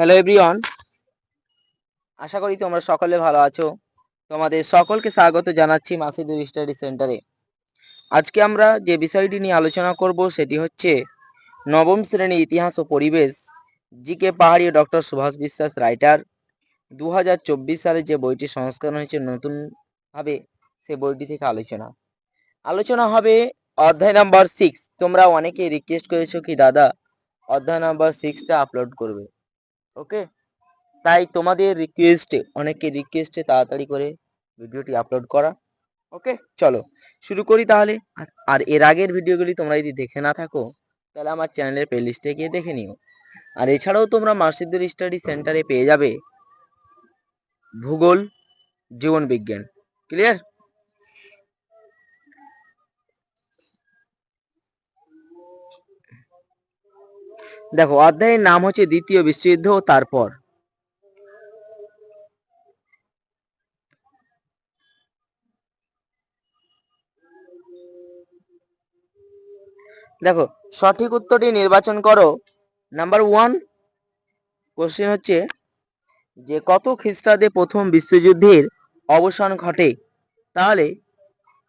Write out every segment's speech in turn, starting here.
Hello everyone আশা করি তোমরা সকলে ভালো আছো। তোমাদের সকলকে স্বাগত জানাচ্ছি মাসিদুর স্টাডি সেন্টারে আজকে আমরা যে বিষয়টি নিয়ে আলোচনা করব সেটি হচ্ছে নবম শ্রেণি ইতিহাস ও পরিবেশ, জিকে পাহাড়ি ডক্টর সুভাষ বিশ্বাস রাইটার। দু হাজার চব্বিশ সালে যে বইটি সংস্করণ হয়েছে নতুনভাবে সে বইটি থেকে আলোচনা। আলোচনা হবে অধ্যায় নাম্বার সিক্স তোমরা অনেকেই রিকোয়েস্ট করেছ কি, দাদা, অধ্যায় নাম্বার সিক্সটা আপলোড করবে। ওকে? তাই তোমাদের রিকোয়েস্টে অনেকে রিকোয়েস্টে তাড়াতাড়ি করে ভিডিওটি আপলোড করা। ওকে? চলো, শুরু করি তাহলে। আর- এর আগের ভিডিওগুলি তোমরা যদি দেখে না থাকো, তাহলে আমার চ্যানেলের প্লেলিস্টে গিয়ে দেখে নিও। আর এছাড়াও তোমরা মার্সিদুর স্টাডি সেন্টারে পেয়ে যাবে ভূগোল, জীবন বিজ্ঞান। ক্লিয়ার দেখো, অধ্যায়ের নাম হচ্ছে দ্বিতীয় বিশ্বযুদ্ধ তারপর। দেখো, সঠিক উত্তরটি নির্বাচন করো। নাম্বার ওয়ান কোশ্চেন হচ্ছে, যে কত খ্রিস্টাব্দে প্রথম বিশ্বযুদ্ধের অবসান ঘটে? তাহলে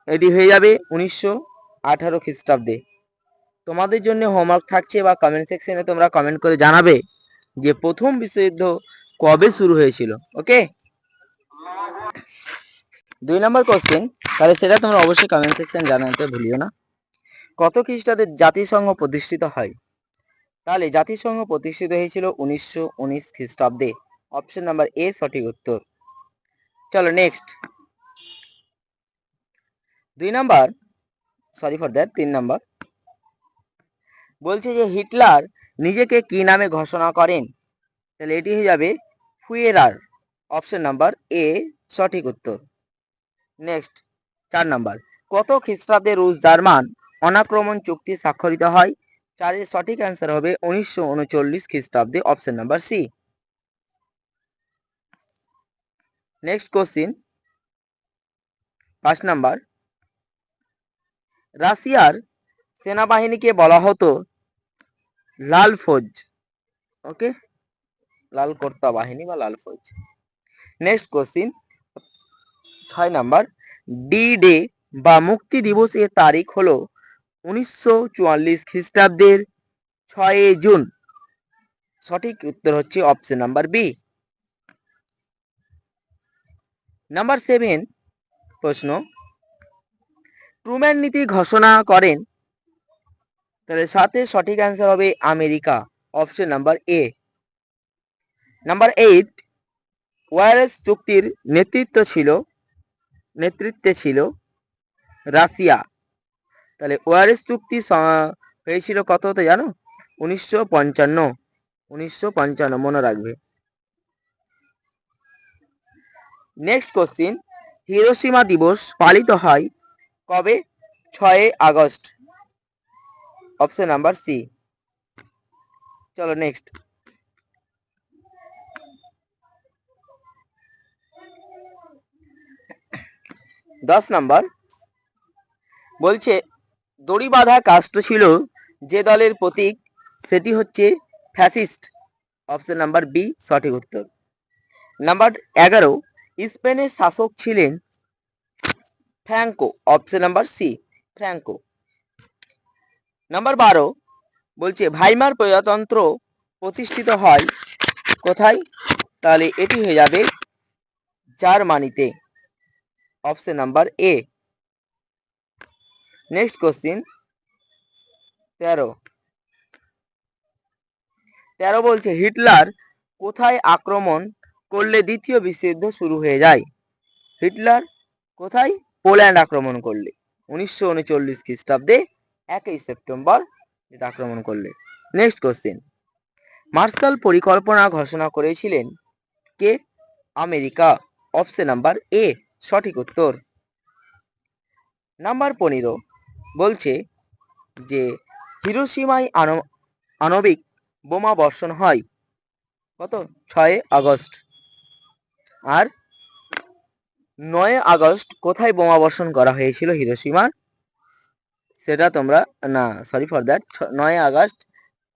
এটি হয়ে যাবে উনিশশো আঠারো খ্রিস্টাব্দে। তোমাদের জন্য হোমওয়ার্ক থাকছে বা কমেন্ট সেকশনে তোমরা কমেন্ট করে জানাবে যে প্রথম বিশ্বযুদ্ধ কবে শুরু হয়েছিল ওকে দুই নম্বর কোশ্চেন তাহলে সেটা তোমরা অবশ্যই কমেন্ট সেকশন জানাতে ভুলিও না। কত খ্রিস্টাব্দে জাতিসংঘ প্রতিষ্ঠিত হয়? তাহলে জাতিসংঘ প্রতিষ্ঠিত হয়েছিল উনিশশো উনিশ খ্রিস্টাব্দে। অপশন নাম্বার এ সঠিক উত্তর। চলো নেক্সট দুই নাম্বার সরি ফর দ্যাট তিন নাম্বার বলছে যে হিটলার নিজেকে কি নামে ঘোষণা করেন? তাহলে এটি হয়ে যাবে ফুয়েরার। অপশন নাম্বার এ, সঠিক উত্তর। নেক্সট, চার নাম্বার। কত খ্রিস্টাব্দে রুশ জার্মান অনাক্রমণ চুক্তি স্বাক্ষরিত হয়? চারের সঠিক অ্যান্সার হবে উনিশশো উনচল্লিশ খ্রিস্টাব্দে, option number C. Next question. পাঁচ নাম্বার। রাশিয়ার সেনাবাহিনীকে বলা হতো লাল ফৌজ। ওকে লাল কর্তা বাহিনী বা লাল ফৌজ। নেক্সট কোশ্চিন ছয় নাম্বার। ডি ডে বা মুক্তি দিবস এর তারিখ হলো উনিশশো চুয়াল্লিশ খ্রিস্টাব্দের ছয় জুন। সঠিক উত্তর হচ্ছে option number B number seven প্রশ্ন। ট্রুম্যান নীতি ঘোষণা করেন তাহলে সাথে সঠিক অ্যান্সার হবে America. Option number A number eight Warsaw চুক্তির নেতৃত্ব ছিল, নেতৃত্বে ছিল রাশিয়া। তাহলে ওয়ারেস চুক্তি হয়েছিল কততে জানো? উনিশশো পঞ্চান্ন। উনিশশো পঞ্চান্ন, মনে রাখবে। নেক্সট কোশ্চিন হিরোসীমা দিবস পালিত হয় কবে? ছয় আগস্ট। অপশন নাম্বার সি চলো নেক্সট দশ নাম্বার বলছে, দড়ি বাঁধা কাস্ট ছিল যে দলের প্রতীক, সেটি হচ্ছে ফ্যাসিস্ট অপশন নাম্বার বি সঠিক উত্তর। নাম্বার এগারো, স্পেনের শাসক ছিলেন Franco. Option number C Franco. Number বারো বলছে, ভাইমার প্রজাতন্ত্র প্রতিষ্ঠিত হয় কোথায়? তাহলে এটি হয়ে যাবে জার্মানিতে। Option number A. Next question. তেরো। তেরো বলছে, হিটলার কোথায় আক্রমণ করলে দ্বিতীয় বিশ্বযুদ্ধ শুরু হয়ে যায়? হিটলার কোথায়? পোল্যান্ড আক্রমণ করলে। উনিশশো উনচল্লিশ খ্রিস্টাব্দে একই সেপ্টেম্বর এটা আক্রমণ করলে। নেক্সট কোশ্চেন মার্শাল পরিকল্পনা ঘোষণা করেছিলেন কে? আমেরিকা। অপশন নাম্বার এ সঠিক উত্তর। নাম্বার পনেরো বলছে যে হিরোসীমায় আণ- আণবিক বোমা বর্ষণ হয় কত? ছয় আগস্ট। আর নয় আগস্ট কোথায় বোমা বর্ষণ করা হয়েছিল হিরোসীমার সেটা তোমরা, না সরি ফর দ্যাট নয় আগস্ট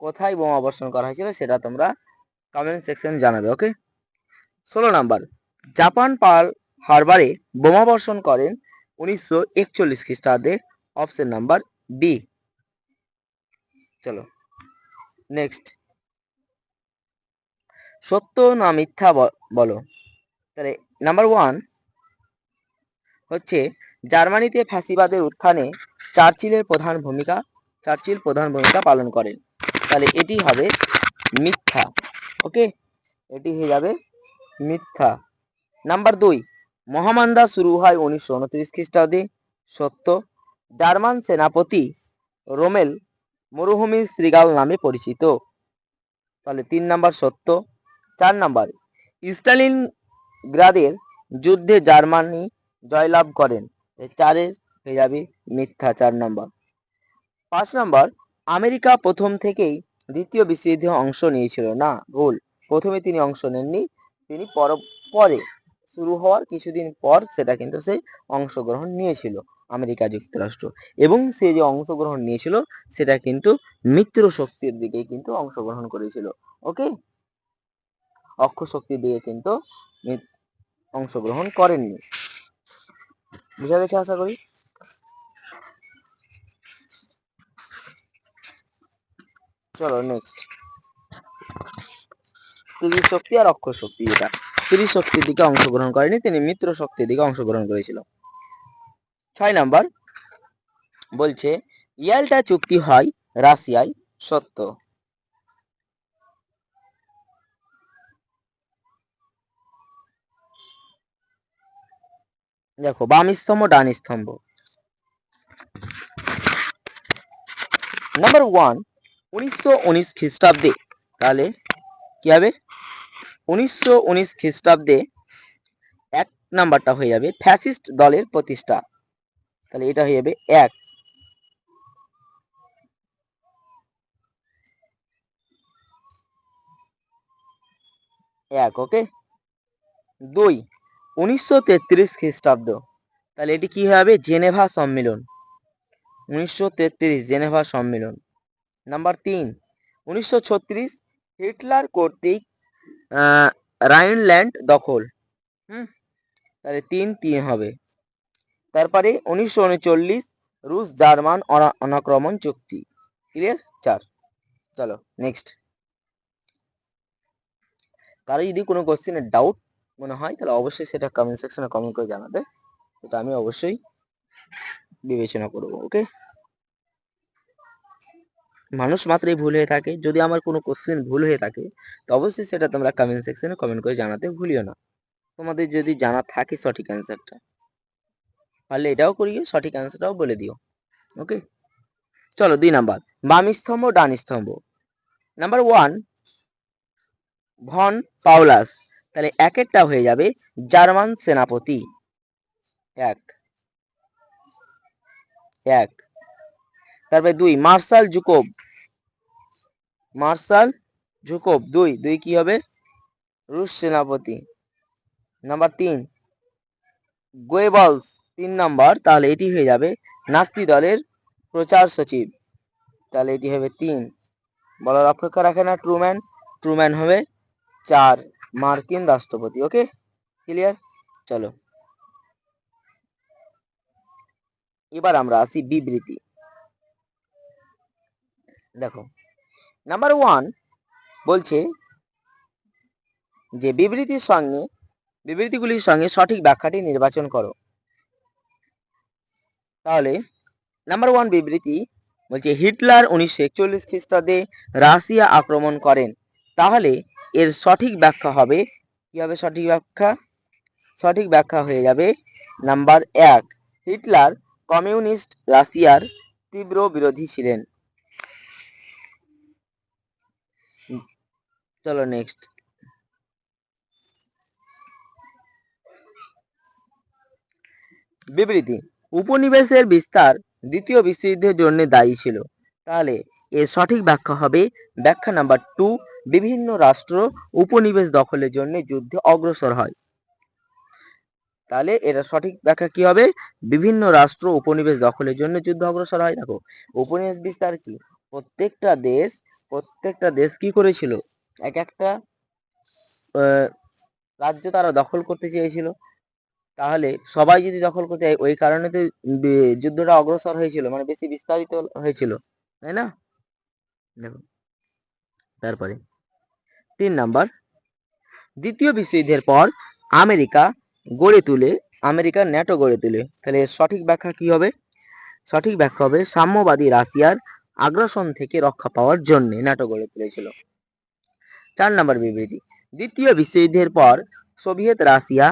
কোথায় বোমা বর্ষণ করা হয়েছিল সেটা তোমরা কমেন্ট সেকশন জানাবে ওকে ষোলো নাম্বার, জাপান পার্ল হারবারে বোমা বর্ষণ করেন উনিশশো একচল্লিশ খ্রিস্টাব্দে অপশন নাম্বার বি চলো নেক্সট সত্য না মিথ্যা বলো। তাহলে নাম্বার ওয়ান হচ্ছে জার্মানিতে ফ্যাসিবাদের উত্থানে চার্চিলের প্রধান ভূমিকা, চার্চিল প্রধান ভূমিকা পালন করেন। তাহলে এটি হবে মিথ্যা, ওকে? এটি হয়ে যাবে মিথ্যা। নাম্বার দুই, মহামান্দা শুরু হয় উনিশশো উনত্রিশ খ্রিস্টাব্দে। সত্য, জার্মান সেনাপতি রোমেল মরুভূমির শ্রীগাল নামে পরিচিত। তাহলে তিন নাম্বার সত্য, চার নাম্বার স্টালিন গ্রাদের যুদ্ধে জার্মানি জয়লাভ করেন। চারের হয়ে যাবে মিথ্যা চার নম্বর। পাঁচ নম্বর, আমেরিকা প্রথম থেকেই দ্বিতীয় বিশ্বযুদ্ধে অংশ নিয়েছিল। না, ভুল। প্রথমে তিনি অংশ নেননি। তিনি পর, পরে শুরু হওয়ার কিছুদিন পর সেটা কিন্তু সে অংশগ্রহণ নিয়েছিল, আমেরিকা যুক্তরাষ্ট্র। এবং সে যে অংশগ্রহণ নিয়েছিল, সেটা কিন্তু মিত্র শক্তির দিকে কিন্তু অংশগ্রহণ করেছিল। ওকে? অক্ষ শক্তির দিকে কিন্তু অংশগ্রহণ করেননি। বুঝা গেছে আশা করি? চলো নেক্সট ত্রিশ শক্তি আর অক্ষর শক্তি যেটা ত্রিশ শক্তির দিকে অংশগ্রহণ করেনি, তিনি মিত্র শক্তির দিকে অংশগ্রহণ করেছিল। ছয় নাম্বার, বলছে, ইয়ালটা চুক্তি হয় রাশিয়ায় সত্য। দেখো বাম স্তম্ভ ডান স্তম্ভ নাম্বার ওয়ান উনিশশো উনিশ খ্রিস্টাব্দে, তাহলে কি হবে? উনিশশো উনিশ খ্রিস্টাব্দে এক নাম্বারটা হয়ে যাবে ফ্যাসিস্ট দলের প্রতিষ্ঠা। তাহলে এটা হয়ে যাবে এক। এক ওকে দুই উনিশশো তেত্রিশ খ্রিস্টাব্দ। তাহলে এটি কি হবে? জেনেভা সম্মেলন। উনিশশো তেত্রিশ জেনেভা সম্মেলন। নাম্বার তিন, উনিশশো ছত্রিশ হিটলার কর্তৃক রাইনল্যান্ড দখল। হুম, তাহলে তিন তিন হবে। তারপরে উনিশশো উনচল্লিশ রুশ জার্মান অনা- অনাক্রমণ চুক্তি। ক্লিয়ার? চার। চলো, নেক্সট। কারও যদি কোনো কোশ্চেনের ডাউট মনে হয়, তাহলে অবশ্যই সেটা কমেন্ট সেকশনে কমেন্ট করে জানাবে। সেটা আমি অবশ্যই বিবেচনা করব ওকে মানুষ মাত্রই ভুল হয়ে থাকে। যদি আমার কোনো কোশ্চেন ভুল হয়ে থাকে, তো অবশ্যই সেটা তোমরা কমেন্ট সেকশনে কমেন্ট করে জানাতে ভুলিও না। তোমাদের যদি জানা থাকে সঠিক অ্যান্সারটা পারলে এটাও করিয়ে সঠিক অ্যান্সারটাও বলে দিও ওকে চলো দুই নাম্বার বাম স্তম্ভ ডান স্তম্ভ নাম্বার ওয়ান ভন পাওলাস তাহলে এক একটা হয়ে যাবে জার্মান সেনাপতি। এক। এক। তারপরে দুই, মার্শাল জুকোব। মার্শাল জুকোব, দুই। দুই কি হবে? রুশ সেনাপতি। নাম্বার তিন। গোয়েবলস, তিন নাম্বার। তাহলে এটি হয়ে যাবে নাস্তি দলের প্রচার সচিব। তাহলে এটি হবে তিন। বলার অপেক্ষা রাখে না, ট্রুম্যান। ট্রুম্যান হবে চার। মার্কিন রাষ্ট্রপতি, ওকে? ক্লিয়ার? চলো। এবার আমরা আসি বিবৃতি। দেখো নাম্বার ওয়ান বলছে যে বিবৃতির সঙ্গে, বিবৃতিগুলির সঙ্গে সঠিক ব্যাখ্যাটি নির্বাচন করো। তাহলে নাম্বার ওয়ান বিবৃতি বলছে হিটলার উনিশশো একচল্লিশ খ্রিস্টাব্দে রাশিয়া আক্রমণ করেন। তাহলে এর সঠিক ব্যাখ্যা হবে, কি হবে সঠিক ব্যাখ্যা? সঠিক ব্যাখ্যা হয়ে যাবে নাম্বার এক, হিটলার কমিউনিস্ট রাশিয়ার তীব্র বিরোধী ছিলেন। চলো নেক্সট বিবৃতি, উপনিবেশের বিস্তার দ্বিতীয় বিশ্বযুদ্ধের জন্য দায়ী ছিল। তাহলে এর সঠিক ব্যাখ্যা হবে ব্যাখ্যা নাম্বার টু বিভিন্ন রাষ্ট্র উপনিবেশ দখলের জন্য যুদ্ধে অগ্রসর হয়। তাহলে এটা সঠিক ব্যাখ্যা কি হবে? বিভিন্ন রাষ্ট্র উপনিবেশ দখলের জন্য যুদ্ধ অগ্রসর হয়। দেখো, উপনিবেশ বিস্তার কি? প্রত্যেকটা দেশ প্রত্যেকটা দেশ কি করেছিল? এক একটা রাজ্য তারা দখল করতে চেয়েছিল। তাহলে সবাই যদি দখল করতে ওই কারণে তো যুদ্ধটা অগ্রসর হয়েছিল মানে বেশি বিস্তারিত হয়েছিল, তাই না? দেখো, তারপরে তিন নাম্বার। দ্বিতীয় বিশ্বযুদ্ধের পর আমেরিকা গড়ে তুলে, আমেরিকা ন্যাটো গড়ে তুলে। তাহলে সঠিক ব্যাখ্যা কি হবে? সঠিক ব্যাখ্যা হবে সাম্যবাদী রাশিয়ার আগ্রাসন থেকে রক্ষা পাওয়ার জন্য ন্যাটো গড়ে তুলেছিল। চার নম্বর বিবৃতি। দ্বিতীয় বিশ্বযুদ্ধের পর সোভিয়েত রাশিয়া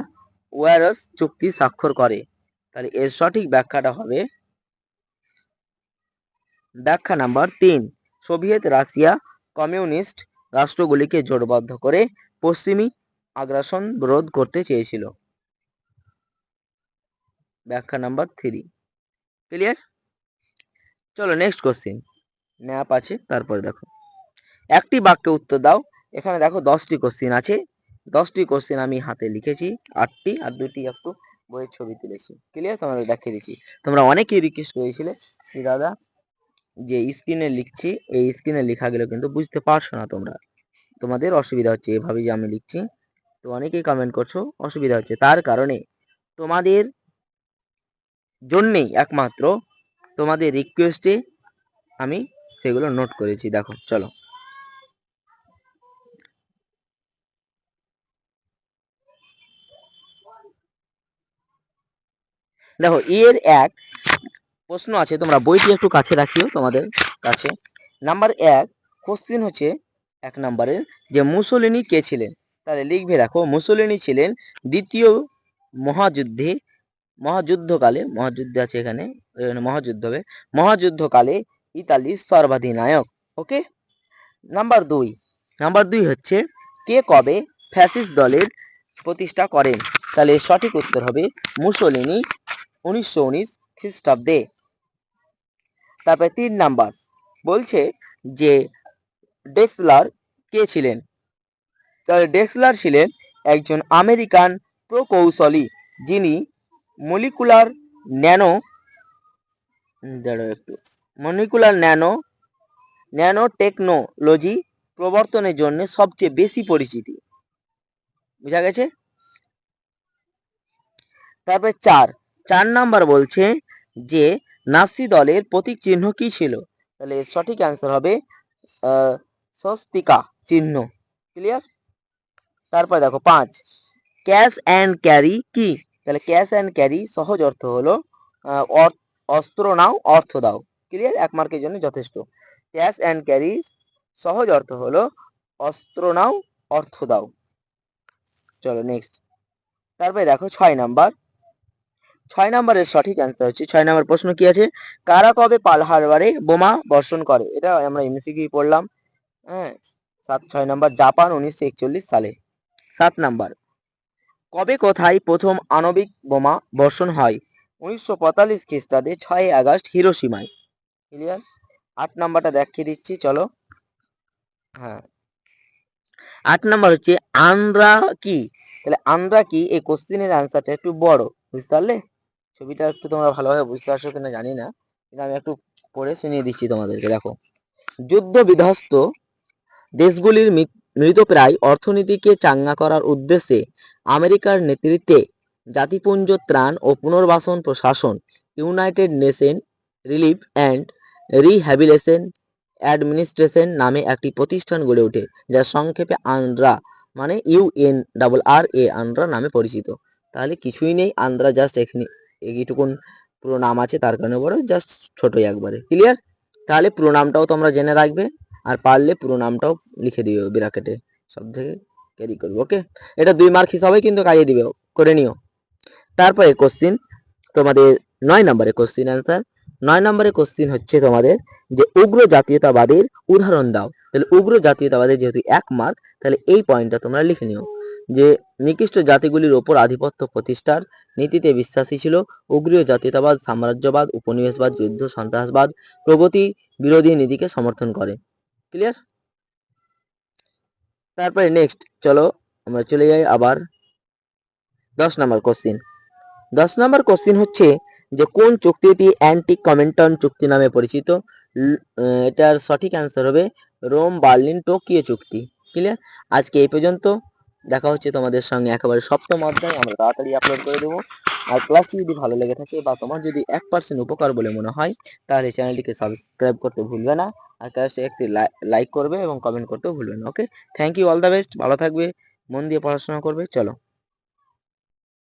ওয়ারস চুক্তি স্বাক্ষর করে। তাহলে এর সঠিক ব্যাখ্যাটা হবে ব্যাখ্যা নাম্বার তিন। সোভিয়েত রাশিয়া কমিউনিস্ট রাষ্ট্রগুলিকে জোটবদ্ধ করে পশ্চিমী আগ্রাসন রোধ করতে চেয়েছিল। ব্যাখ্যা নাম্বার থ্রি ক্লিয়ার চলো নেক্সট কোশ্চেন ম্যাপ আছে, তারপরে দেখো। একটি বাক্যে উত্তর দাও। এখানে দেখো দশটি কোশ্চেন আছে। দশটি কোশ্চেন আমি হাতে লিখেছি। আটটি আর দুটি একটু বইয়ের ছবি তুলেছি। ক্লিয়ার তোমাদের দেখিয়ে দিচ্ছি। তোমরা অনেকেই রিকোয়েস্ট করেছিলে। দাদা যে স্ক্রিনে লিখছি, এই স্ক্রিনে লেখাগুলো কিন্তু বুঝতে পারছ না তোমরা। তোমাদের অসুবিধা হচ্ছে, এভাবে যে আমি লিখছি, তো অনেকেই কমেন্ট করছ, অসুবিধা হচ্ছে। তার কারণে তোমাদের জন্যেই একমাত্র তোমাদের রিকোয়েস্টে আমি সেগুলো নোট করেছি। দেখো, চলো। দেখো, এর এক প্রশ্ন আছে, তোমরা বইটি একটু কাছে রাখিও তোমাদের কাছে। নাম্বার এক কোশ্চিন হচ্ছে এক নাম্বারের যে মুসোলিনি কে ছিলেন? তাহলে লিখবে দেখো, মুসোলিনি ছিলেন দ্বিতীয় মহাযুদ্ধে, মহাযুদ্ধকালে, মহাযুদ্ধ আছে এখানে এখানে মহাযুদ্ধ হবে, মহাযুদ্ধকালে ইতালির সর্বাধিনায়ক ওকে নাম্বার দুই নাম্বার দুই হচ্ছে কে কবে ফ্যাসিস দলের প্রতিষ্ঠা করেন? তাহলে সঠিক উত্তর হবে মুসোলিনি, উনিশশো উনিশ খ্রিস্টাব্দে তারপরে তিন নাম্বার বলছে যে ডেক্সলার কে ছিলেন? তাহলে ডেক্সলার ছিলেন একজন আমেরিকান প্রকৌশলী যিনি মলিকুলার ন্যানো একটু। মলিকুলার ন্যানো ন্যানো টেকনোলজি প্রবর্তনের জন্য সবচেয়ে বেশি পরিচিতি। বুঝা গেছে? তারপরে চার চার নাম্বার বলছে যে নাসি দলের প্রতীক চিহ্ন কি ছিল? তাহলে সঠিক অ্যান্সার হবে স্বস্তিকা চিহ্ন। ক্লিয়ার তারপর দেখো, পাঁচ। ক্যাশ অ্যান্ড ক্যারি কি? তাহলে ক্যাশ অ্যান্ড ক্যারি সহজ অর্থ হলো অস্ত্র নাও, অর্থ দাও। ক্লিয়ার এক মার্কের জন্য যথেষ্ট। ক্যাশ অ্যান্ড ক্যারি সহজ অর্থ হলো, অস্ত্র নাও, অর্থ দাও। চলো নেক্সট তারপরে দেখো, ছয় নাম্বার। ছয় নাম্বারের সঠিক অ্যান্সার হচ্ছে, ছয় নাম্বার প্রশ্ন কি আছে? কারা কবে পাল হারবারে বোমা বর্ষণ করে? এটা আমরা এমসিকিউ পড়লাম। হ্যাঁ সাত, ছয় নাম্বার, জাপান উনিশশো একচল্লিশ সালে। সাত নাম্বার, কবে কোথায় প্রথম আণবিক বোমা বর্ষণ হয়? উনিশশো পঁয়তাল্লিশ খ্রিস্টাব্দে ছয় আগস্ট হিরোসীমায় ক্লিয়ার আট নাম্বারটা দেখিয়ে দিচ্ছি, চলো। হ্যাঁ। আট নাম্বার হচ্ছে, আন্দ্রা কি? তাহলে আন্দ্রা কি? এই কোশ্চেনের অ্যান্সারটা একটু বড়, বুঝতে পারলে? ছবিটা একটু তোমরা ভালোভাবে বুঝতে পারছ কিনা জানি না, কিন্তু আমি একটু পড়ে শুনিয়ে দিচ্ছি তোমাদেরকে, দেখো। যুদ্ধ বিধ্বস্ত দেশগুলির মৃতপ্রায় অর্থনীতিকে চাঙ্গা করার উদ্দেশ্যে আমেরিকার নেতৃত্বে জাতিপুঞ্জ ত্রাণ ও পুনর্বাসন প্রশাসন, united nation relief and rehabilitation administration নামে একটি প্রতিষ্ঠান গড়ে ওঠে, যা সংক্ষেপে আন্দ্রা মানে ইউএন ডাবল আর এ, আন্দ্রা নামে পরিচিত। তাহলে কিছুই নেই, আন্দ্রা জাস্ট এখানে এইটুকুন পুরো নাম আছে, তার কারণে বড় জাস্ট ছোটই একবারে। ক্লিয়ার তাহলে পুরো নামটাও তোমরা জেনে রাখবে, আর পারলে পুরো নামটাও লিখে দিও বিরাকেটে সব থেকে ক্যারি করবে ওকে এটা দুই মার্ক হিসাবে কিন্তু কাইয়ে দিবে, করে নিও। তারপরে কোশ্চিন তোমাদের নয় নম্বরে কোশ্চিন অ্যান্সার নয় নম্বরে কোশ্চিন হচ্ছে তোমাদের যে উগ্র জাতীয়তাবাদের উদাহরণ দাও। তাহলে উগ্র জাতীয়তাবাদের যেহেতু এক মার্ক তাহলে এই পয়েন্টটা তোমরা লিখে নিও। যে নিকৃষ্ট জাতিগুলির ওপর আধিপত্য প্রতিষ্ঠার নীতিতে বিশ্বাসী ছিল উগ্রীয় জাতীয়তাবাদ, সাম্রাজ্যবাদ, উপনিবেশবাদ, যুদ্ধ, সন্ত্রাসবাদ প্রগতি বিরোধী নীতিকে সমর্থন করে। ক্লিয়ার তারপরে নেক্সট চলো আমরা চলে যাই আবার দশ নম্বর কোশ্চিন দশ নম্বর কোশ্চিন হচ্ছে যে কোন চুক্তিটি অ্যান্টি কমেন্টন চুক্তি নামে পরিচিত? এটার সঠিক অ্যান্সার হবে রোম, বার্লিন, টোকিও চুক্তি। ক্লিয়ার আজকে এই পর্যন্ত। দেখা হচ্ছে তোমাদের সঙ্গে একেবারে সপ্তম অধ্যায়, আমরা তাড়াতাড়ি আপলোড করে দেবো। আর ক্লাসটি যদি ভালো লেগে থাকে বা তোমার যদি এক পার্সেন্ট উপকার বলে মনে হয়, তাহলে চ্যানেলটিকে সাবস্ক্রাইব করতে ভুলবে না। আর ক্লাসটি একটি লাইক করবে এবং কমেন্ট করতেও ভুলবে না okay thank you all the best ভালো থাকবে, মন দিয়ে পড়াশোনা করবে, চলো।